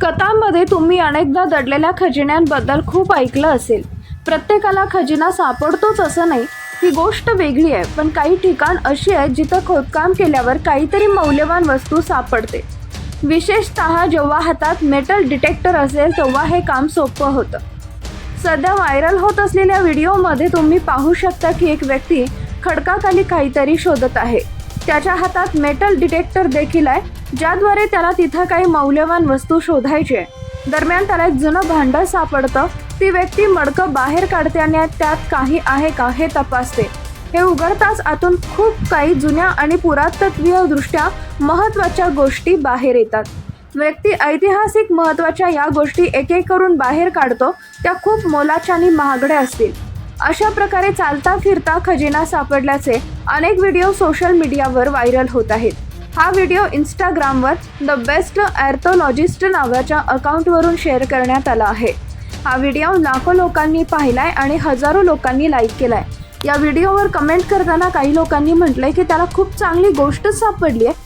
कथांमध्ये तुम्ही अनेकदा दडलेल्या खजिन्यांबद्दल खूप ऐकलं असेल. प्रत्येकाला खजिना सापडतोच असं नाही. ही गोष्ट वेगळी आहे पण काही ठिकाण अशी आहेत जिथं खोदकाम केल्यावर काहीतरी मौल्यवान वस्तू सापडते. विशेषतः जेव्हा हातात मेटल डिटेक्टर असेल तेव्हा हे काम सोपं होतं. सध्या व्हायरल होत असलेल्या व्हिडिओमध्ये तुम्ही पाहू शकता की एक व्यक्ती खडकाखाली काहीतरी शोधत आहे. त्याच्या हातात मेटल डिटेक्टर देखील आहे ज्याद्वारे त्याला तिथं काही मौल्यवान वस्तू शोधायची आहे. दरम्यान त्याला एक जुनं भांडं सापडतं. ती व्यक्ती मडकं बाहेर काढते आणि त्यात काही आहे का हे तपासते. हे उघडताच आतून खूप काही जुन्या आणि पुरातत्वीय दृष्ट्या महत्त्वाच्या गोष्टी बाहेर येतात. व्यक्ती ऐतिहासिक महत्त्वाच्या या गोष्टी एक एक करून बाहेर काढतो त्या खूप मोलाच्या आणि महागड्या असतील. अशा प्रकारे चालता फिरता खजिना सापडल्याचे अनेक व्हिडिओ सोशल मीडियावर व्हायरल होत आहेत. हा व्हिडिओ इंस्टाग्रामवर द बेस्ट ॲर्थोलॉजिस्ट नावाच्या अकाउंटवरून शेअर करण्यात आला आहे. हा व्हिडिओ लाखो लोकांनी पाहिलाय आणि हजारो लोकांनी लाईक केलाय. या व्हिडिओवर कमेंट करताना काही लोकांनी म्हटलंय की त्याला खूप चांगली गोष्ट सापडली आहे